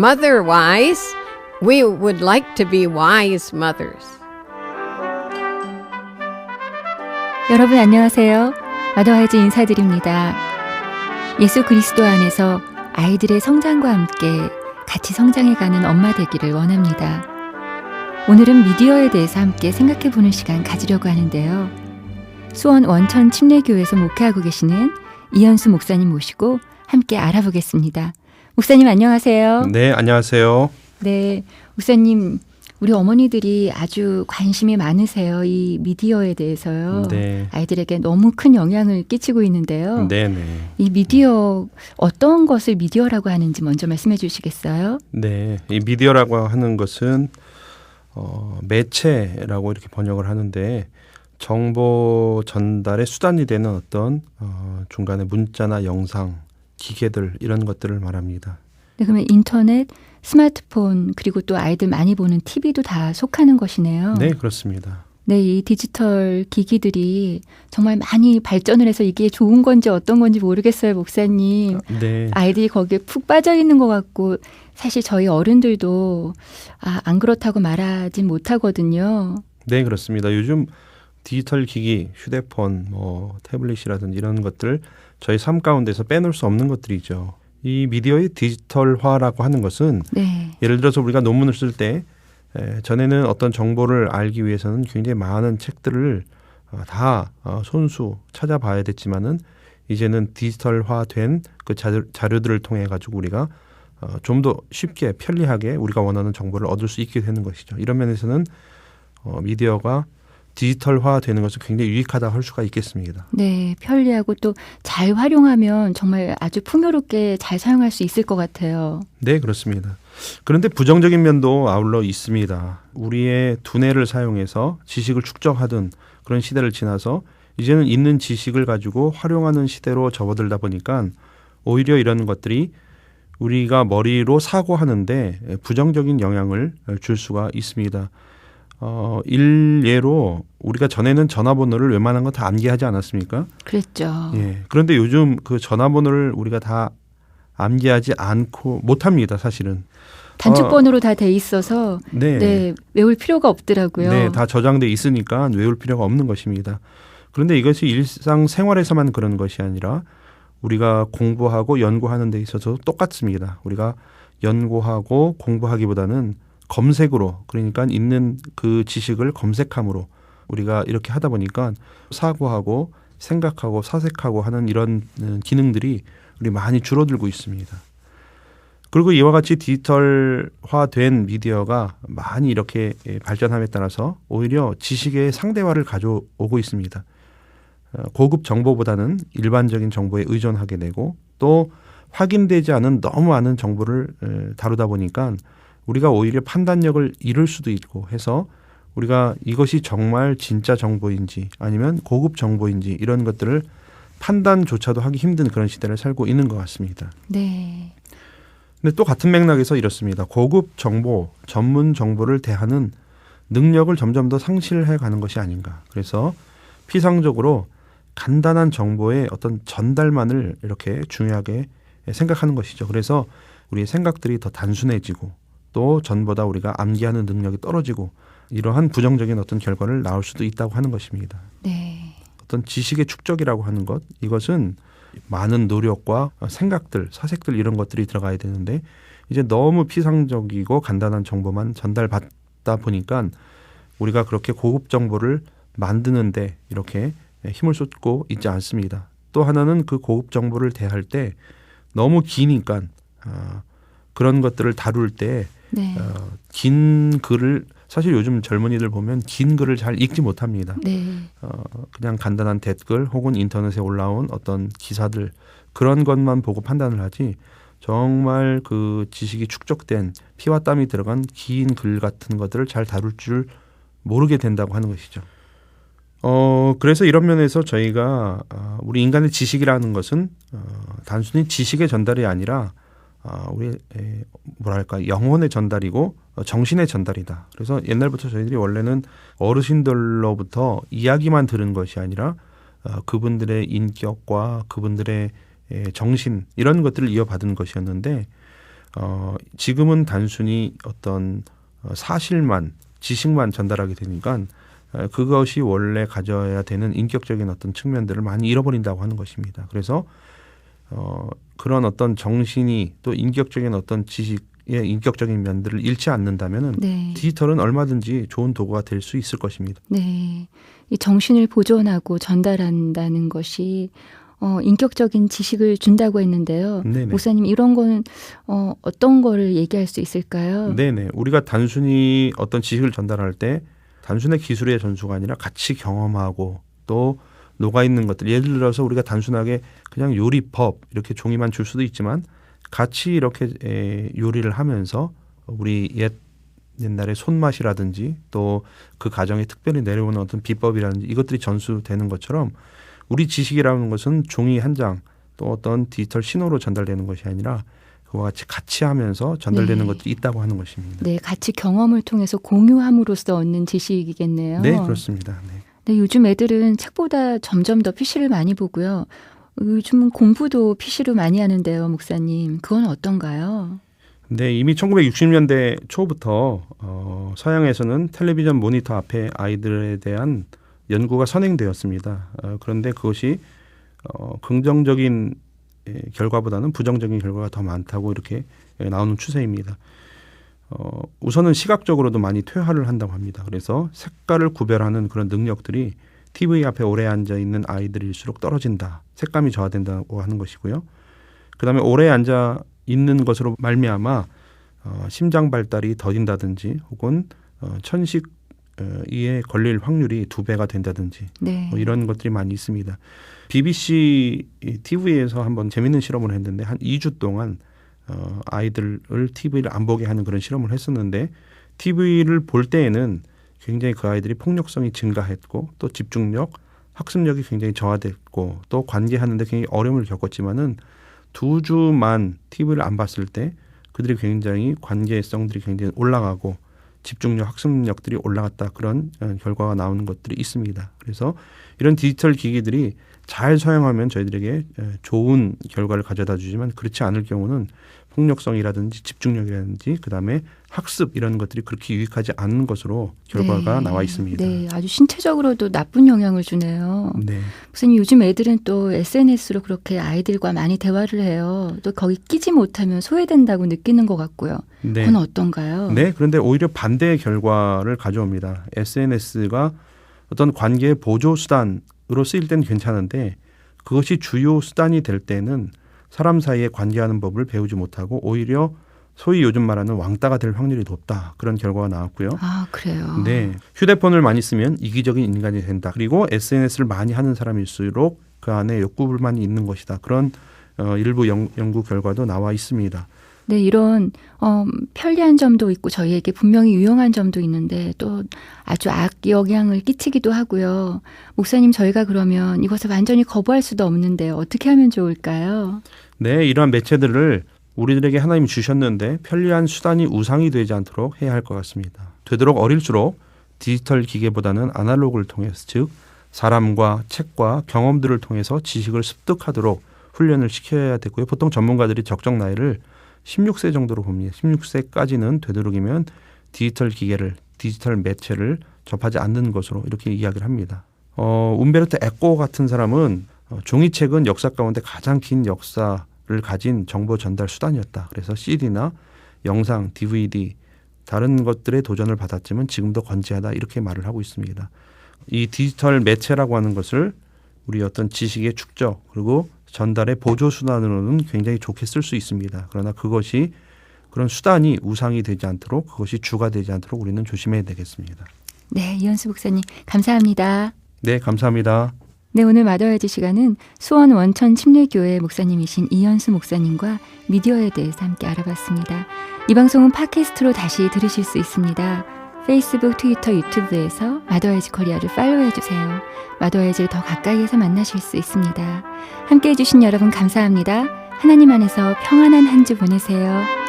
mother wise. We would like to be wise mothers. 여러분 안녕하세요. 마더와이즈 인사드립니다. 예수 그리스도 안에서 아이들의 성장과 함께 같이 성장해가는 엄마 되기를 원합니다. 오늘은 미디어에 대해서 함께 생각해 보는 시간 가지려고 하는데요. 수원 원천 침례교회에서 목회하고 계시는 이현수 목사님 모시고 함께 알아보겠습니다. 목사님 안녕하세요. 네, 안녕하세요. 네, 목사님 우리 어머니들이 아주 관심이 많으세요. 이 미디어에 대해서요. 네. 아이들에게 너무 큰 영향을 끼치고 있는데요. 네, 네. 이 미디어 어떤 것을 미디어라고 하는지 먼저 말씀해 주시겠어요? 네. 이 미디어라고 하는 것은 어, 매체라고 이렇게 번역을 하는데 정보 전달의 수단이 되는 어떤 어, 중간에 문자나 영상, 기계들 이런 것들을 말합니다. 네, 그러면 인터넷, 스마트폰 그리고 또 아이들 많이 보는 TV도 다 속하는 것이네요. 네, 그렇습니다. 네, 이 디지털 기기들이 정말 많이 발전을 해서 이게 좋은 건지 어떤 건지 모르겠어요, 목사님. 네. 아이들이 거기에 푹 빠져 있는 것 같고 사실 저희 어른들도 아, 안 그렇다고 말하진 못하거든요. 네, 그렇습니다. 요즘 디지털 기기, 휴대폰, 뭐 태블릿이라든지 이런 것들 저희 삶 가운데서 빼놓을 수 없는 것들이죠. 이 미디어의 디지털화라고 하는 것은 네. 예를 들어서 우리가 논문을 쓸 때 전에는 어떤 정보를 알기 위해서는 굉장히 많은 책들을 어, 다 어, 손수 찾아봐야 됐지만은 이제는 디지털화된 그 자료, 자료들을 통해 가지고 우리가 어, 좀더 쉽게 편리하게 우리가 원하는 정보를 얻을 수 있게 되는 것이죠. 이런 면에서는 어, 미디어가 디지털화 되는 것은 굉장히 유익하다 할 수가 있겠습니다. 네, 편리하고 또 잘 활용하면 정말 아주 풍요롭게 잘 사용할 수 있을 것 같아요. 네, 그렇습니다. 그런데 부정적인 면도 아울러 있습니다. 우리의 두뇌를 사용해서 지식을 축적하던 그런 시대를 지나서 이제는 있는 지식을 가지고 활용하는 시대로 접어들다 보니까 오히려 이런 것들이 우리가 머리로 사고하는데 부정적인 영향을 줄 수가 있습니다. 어, 일예로 우리가 전에는 전화번호를 웬만한 거다 암기하지 않았습니까? 그랬죠. 예. 그런데 요즘 그 전화번호를 우리가 다 암기하지 않고 못 합니다, 사실은. 단축번호로 다돼 있어서 네. 네, 외울 필요가 없더라고요. 네, 다 저장돼 있으니까 외울 필요가 없는 것입니다. 그런데 이것이 일상 생활에서만 그런 것이 아니라 우리가 공부하고 연구하는 데 있어서 똑같습니다. 우리가 연구하고 공부하기보다는 검색으로 그러니까 있는 그 지식을 검색함으로 우리가 이렇게 하다 보니까 사고하고 생각하고 사색하고 하는 이런 기능들이 우리 많이 줄어들고 있습니다. 그리고 이와 같이 디지털화된 미디어가 많이 이렇게 발전함에 따라서 오히려 지식의 상대화를 가져오고 있습니다. 어, 고급 정보보다는 일반적인 정보에 의존하게 되고 또 확인되지 않은 너무 많은 정보를 다루다 보니까 우리가 오히려 판단력을 잃을 수도 있고 해서 우리가 이것이 정말 진짜 정보인지 아니면 고급 정보인지 이런 것들을 판단조차도 하기 힘든 그런 시대를 살고 있는 것 같습니다. 네. 근데 또 같은 맥락에서 이렇습니다. 고급 정보, 전문 정보를 대하는 능력을 점점 더 상실해 가는 것이 아닌가. 그래서 피상적으로 간단한 정보의 어떤 전달만을 이렇게 중요하게 생각하는 것이죠. 그래서 우리의 생각들이 더 단순해지고 또 전보다 우리가 암기하는 능력이 떨어지고 이러한 부정적인 어떤 결과를 낳을 수도 있다고 하는 것입니다. 네. 어떤 지식의 축적이라고 하는 것 이것은 많은 노력과 생각들, 사색들 이런 것들이 들어가야 되는데 이제 너무 피상적이고 간단한 정보만 전달받다 보니까 우리가 그렇게 고급 정보를 만드는데 이렇게 힘을 쏟고 있지 않습니다. 또 하나는 그 고급 정보를 대할 때 너무 기니까 어, 그런 것들을 다룰 때 네. 어, 긴 글을 사실 요즘 젊은이들 보면 긴 글을 잘 읽지 못합니다. 네. 어, 그냥 간단한 댓글 혹은 인터넷에 올라온 어떤 기사들 그런 것만 보고 판단을 하지 정말 그 지식이 축적된 피와 땀이 들어간 긴 글 같은 것들을 잘 다룰 줄 모르게 된다고 하는 것이죠. 어, 그래서 이런 면에서 저희가 어, 우리 인간의 지식이라는 것은 어, 단순히 지식의 전달이 아니라 어, 우리 에, 뭐랄까 영혼의 전달이고 어, 정신의 전달이다. 그래서 옛날부터 저희들이 원래는 어르신들로부터 이야기만 들은 것이 아니라 어, 그분들의 인격과 그분들의 에, 정신 이런 것들을 이어받은 것이었는데 어, 지금은 단순히 어떤 어, 사실만 지식만 전달하게 되니까 어, 그것이 원래 가져야 되는 인격적인 어떤 측면들을 많이 잃어버린다고 하는 것입니다. 그래서 어, 그런 어떤 정신이 또 인격적인 어떤 지식의 인격적인 면들을 잃지 않는다면은 네. 디지털은 얼마든지 좋은 도구가 될 수 있을 것입니다. 네. 이 정신을 보존하고 전달한다는 것이 어, 인격적인 지식을 준다고 했는데요. 네네. 목사님 이런 거는 어, 어떤 거를 얘기할 수 있을까요? 네네. 우리가 단순히 어떤 지식을 전달할 때 단순히 기술의 전수가 아니라 같이 경험하고 또 녹아 있는 것들. 예를 들어서 우리가 단순하게 그냥 요리법 이렇게 종이만 줄 수도 있지만 같이 이렇게 에, 요리를 하면서 우리 옛 옛날의 손맛이라든지 또 그 가정에 특별히 내려오는 어떤 비법이라든지 이것들이 전수되는 것처럼 우리 지식이라는 것은 종이 한 장 또 어떤 디지털 신호로 전달되는 것이 아니라 그와 같이 같이 하면서 전달되는 네. 것들이 있다고 하는 것입니다. 네, 같이 경험을 통해서 공유함으로써 얻는 지식이겠네요. 네, 그렇습니다. 네. 네, 요즘 애들은 책보다 점점 더 PC를 많이 보고요. 요즘은 공부도 PC로 많이 하는데요, 목사님. 그건 어떤가요? 네, 이미 1960년대 초부터 어, 서양에서는 텔레비전 모니터 앞에 아이들에 대한 연구가 선행되었습니다. 어, 그런데 그것이 어, 긍정적인 예, 결과보다는 부정적인 결과가 더 많다고 이렇게 예, 나오는 추세입니다. 어, 우선은 시각적으로도 많이 퇴화를 한다고 합니다. 그래서 색깔을 구별하는 그런 능력들이 TV 앞에 오래 앉아 있는 아이들일수록 떨어진다. 색감이 저하된다고 하는 것이고요. 그다음에 오래 앉아 있는 것으로 말미암아 어, 심장 발달이 더딘다든지 혹은 어, 천식 어, 이에 걸릴 확률이 두 배가 된다든지 네. 뭐 이런 것들이 많이 있습니다. BBC TV에서 한번 재밌는 실험을 했는데 한 2주 동안 어, 아이들을 TV를 안 보게 하는 그런 실험을 했었는데 TV를 볼 때에는 굉장히 그 아이들이 폭력성이 증가했고 또 집중력, 학습력이 굉장히 저하됐고 또 관계하는데 굉장히 어려움을 겪었지만은 두 주만 TV를 안 봤을 때 그들이 굉장히 관계성들이 굉장히 올라가고 집중력, 학습력들이 올라갔다 그런 어, 결과가 나오는 것들이 있습니다. 그래서 이런 디지털 기기들이 잘 사용하면 저희들에게 에, 좋은 결과를 가져다 주지만 그렇지 않을 경우는 폭력성이라든지 집중력이라든지 그다음에 학습 이런 것들이 그렇게 유익하지 않은 것으로 결과가 네. 나와 있습니다. 네, 아주 신체적으로도 나쁜 영향을 주네요. 네. 목사님 요즘 애들은 또 SNS로 그렇게 아이들과 많이 대화를 해요. 또 거기 끼지 못하면 소외된다고 느끼는 것 같고요. 네. 그건 어떤가요? 네, 그런데 오히려 반대의 결과를 가져옵니다. SNS가 어떤 관계의 보조 수단으로 쓰일 때는 괜찮은데 그것이 주요 수단이 될 때는 사람 사이에 관계하는 법을 배우지 못하고 오히려 소위 요즘 말하는 왕따가 될 확률이 높다. 그런 결과가 나왔고요. 아, 그래요. 네. 휴대폰을 많이 쓰면 이기적인 인간이 된다. 그리고 SNS를 많이 하는 사람일수록 그 안에 욕구 불만이 있는 것이다. 그런 어, 일부 연, 연구 결과도 나와 있습니다. 네, 이런 어, 편리한 점도 있고 저희에게 분명히 유용한 점도 있는데 또 아주 악 영향을 끼치기도 하고요. 목사님 저희가 그러면 이것을 완전히 거부할 수도 없는데 어떻게 하면 좋을까요? 네, 이러한 매체들을 우리들에게 하나님이 주셨는데 편리한 수단이 우상이 되지 않도록 해야 할 것 같습니다. 되도록 어릴수록 디지털 기계보다는 아날로그를 통해서 즉 사람과 책과 경험들을 통해서 지식을 습득하도록 훈련을 시켜야 되고요. 보통 전문가들이 적정 나이를 16세 정도로 봅니다. 16세까지는 되도록이면 디지털 기계를 디지털 매체를 접하지 않는 것으로 이렇게 이야기를 합니다. 어, 움베르토 에코 같은 사람은 어, 종이책은 역사 가운데 가장 긴 역사를 가진 정보 전달 수단이었다. 그래서 CD나 영상, DVD 다른 것들의 도전을 받았지만 지금도 건재하다 이렇게 말을 하고 있습니다. 이 디지털 매체라고 하는 것을 우리 어떤 지식의 축적 그리고 전달의 보조 수단으로는 굉장히 좋게 쓸 수 있습니다. 그러나 그것이 그런 수단이 우상이 되지 않도록 그것이 주가 되지 않도록 우리는 조심해야 되겠습니다. 네, 이현수 목사님 감사합니다. 네, 감사합니다. 네, 오늘 마더야지 시간은 수원 원천 침례교회 목사님이신 이현수 목사님과 미디어에 대해서 함께 알아봤습니다. 이 방송은 팟캐스트로 다시 들으실 수 있습니다. 페이스북, 트위터, 유튜브에서 마더야지 코리아를 팔로우해 주세요. 마더야지를 더 가까이에서 만나실 수 있습니다. 함께 해주신 여러분 감사합니다. 하나님 안에서 평안한 한 주 보내세요.